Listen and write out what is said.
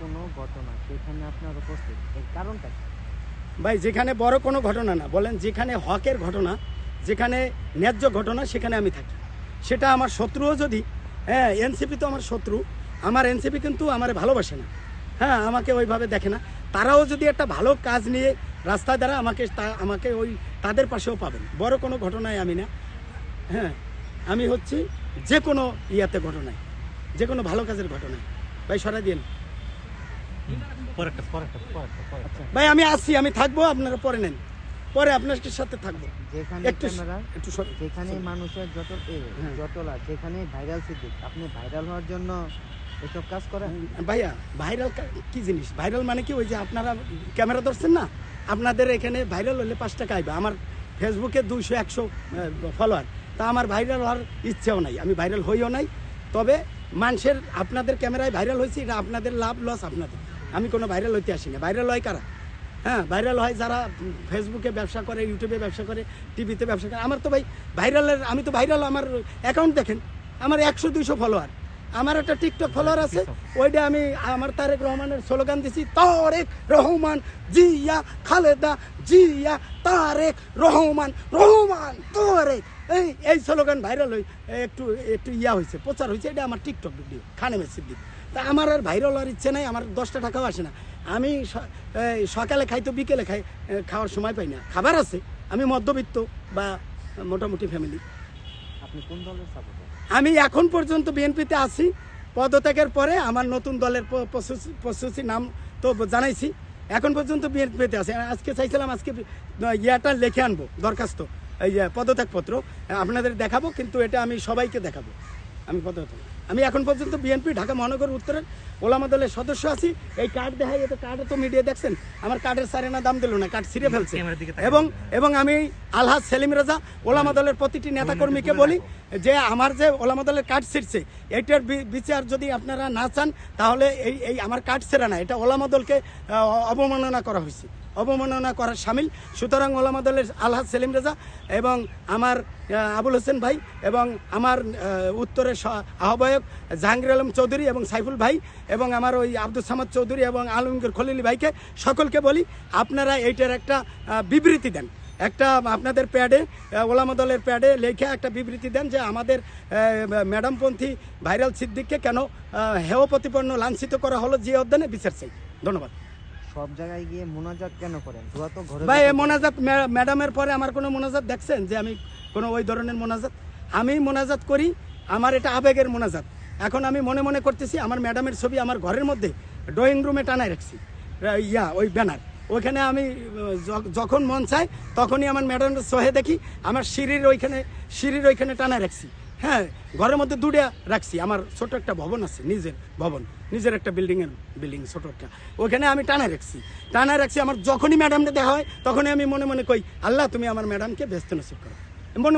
কোনো ঘটনা সেখানে আপনার উপস্থিত? এর কারণটা ভাই, যেখানে বড় কোনো ঘটনা না, বলেন যেখানে হকের ঘটনা, যেখানে ন্যায্য ঘটনা, সেখানে আমি থাকি। সেটা আমার শত্রুও যদি হ্যাঁ এনসিপি তো আমার শত্রু, আমার এনসিপি কিন্তু আমার ভালোবাসে না। হ্যাঁ আমাকে ওইভাবে দেখে না। তারাও যদি একটা ভালো কাজ নিয়ে রাস্তায় দ্বারা আমাকে আমাকে ওই তাদের পাশেও পাবেন বড় কোনো ঘটনায় আমি না। হ্যাঁ আমি হচ্ছি যে কোনো ইয়াতে ঘটনায়, যে কোনো ভালো কাজের ঘটনায়। ভাই, সরাই দিন ভাই আমি আসছি আমি থাকব আপনারা পরে নেন। পরে আপনার সাথে থাকব? যেখানে মানুষের যত হ্যাঁ। যতলা যেখানে ভাইরাল সিদ্দিক আপনি ভাইরাল হওয়ার জন্য এসব কাজ করেন? ভাইয়া ভাইরাল কি জিনিস? ভাইরাল মানে কি? ওই যে আপনারা ক্যামেরা ধরছেন না? আপনাদের এখানে ভাইরাল হলে পাঁচ টাকা আইবে। আমার ফেসবুকে দুইশো একশো ফলোয়ার তা আমার ভাইরাল হওয়ার ইচ্ছেও নাই। আমি ভাইরাল হইও নাই। তবে মানুষের আপনাদের ক্যামেরায় ভাইরাল হয়েছে এটা আপনাদের লাভ লস আপনাদের। আমি কোনো ভাইরাল হইতে আসি না। ভাইরাল হয় কারা? হ্যাঁ ভাইরাল হয় যারা ফেসবুকে ব্যবসা করে ইউটিউবে ব্যবসা করে টিভিতে ব্যবসা করে। আমার তো ভাই ভাইরালের আমি তো ভাইরাল আমার অ্যাকাউন্ট দেখেন, আমার একশো, দুইশো ফলোয়ার আমার একটা টিকটক ফলোয়ার আছে ওইটা আমি আমার তারেক রহমানের স্লোগান দিছি, তারেক রহমান জিয়া খালেদা জিয়া, তারেক রহমান রহমান, তারেক। এই এই স্লোগান ভাইরাল হই, একটু একটু ইয়া হয়েছে প্রচার হয়েছে এটা আমার টিকটক ভিডিও খানে সিদ্দিক তা আমার আর ভাইরাল হওয়ার ইচ্ছে নাই, আমার দশটা টাকাও আসে না। আমি সকালে খাই তো বিকেলে খাই খাওয়ার সময় পাই না। খাবার আছে, আমি মধ্যবিত্ত বা মোটামুটি ফ্যামিলি আপনি কোন দলের সাপোর্টার আমি এখন পর্যন্ত বিএনপিতে আছি। পদত্যাগের পরে আমার নতুন দলের প্রস্তুতি নাম তো জানাইছি। এখন পর্যন্ত বিএনপিতে আছে। আজকে চাইছিলাম আজকে ইয়াটা লিখে আনব, দরখাস্ত, এই পদত্যাগপত্র। আপনাদের দেখাবো, কিন্তু এটা আমি সবাইকে দেখাবো। আমি পদত্যাগ আমি এখন পর্যন্ত বিএনপি ঢাকা মহানগর উত্তরের ওলামা দলের সদস্য আছি। এই কার্ড দেখাই এত কার্ডে তো মিডিয়া দেখছেন? আমার কার্ডের সারেনা দাম দিল না কার্ড ছিঁড়ে ফেলছে। এবং এবং আমি আলহাজ সেলিম রাজা ওলামা দলের প্রতিটি নেতাকর্মীকে বলি যে আমার যে ওলামা দলের কার্ড ছিঁড়ছে এইটার বিচার যদি আপনারা না চান তাহলে এই এই আমার কার্ড ছেড়া না এটা ওলামা দলকে অবমাননা করা হয়েছে। অবমাননা করার সামিল। সুতরাং ওলামা দলের আলহাজ সেলিম রেজা এবং আমার আবুল হোসেন ভাই এবং আমার উত্তরের আহ্বায়ক জাহাঙ্গীর আলম চৌধুরী এবং সাইফুল ভাই এবং আমার ওই আব্দুল সামাদ চৌধুরী এবং আলমগীর খলিল ভাইকে সকলকে বলি, আপনারা এইটার একটা বিবৃতি দেন। একটা আপনাদের প্যাডে ওলামা দলের প্যাডে লেখে একটা বিবৃতি দেন যে আমাদের ম্যাডামপন্থী ভাইরাল সিদ্দিককে কেন হেয় প্রতিপন্ন লাঞ্ছিত করা হলো যে অধ্যয়নে বিচার চাই। ধন্যবাদ। সব জায়গায় গিয়ে মোনাজাত কেন করেন? যুয়া তো ঘরে ভাই মোনাজাত ম্যাডামের পরে আমার কোনো মোনাজাত দেখছেন যে আমি কোনো ওই ধরনের মোনাজাত? আমি মোনাজাত করি আমার এটা আবেগের মোনাজাত। এখন আমি মনে মনে করতেছি আমার ম্যাডামের ছবি আমার ঘরের মধ্যে ড্রয়িং রুমে টানায় রাখছি। ইয়া ওই ব্যানার। ওইখানে আমি যখন মন চায় তখনই আমার ম্যাডামের সহে দেখি আমার সিঁড়ির ওইখানে সিঁড়ির ওইখানে টানায় রাখছি। হ্যাঁ ঘরের মধ্যে দুটা রাখছি। আমার ছোট একটা ভবন আছে, নিজের ভবন। নিজের একটা বিল্ডিং এর বিল্ডিং ছোট একটা। ওখানে আমি টানা রাখছি। টানা রাখছি, আমার যখনই ম্যাডামটা দেখা হয়, তখনই আমি মনে মনে কই, আল্লাহ, তুমি আমার ম্যাডামকে ব্যস্ত নসিব করো। মনে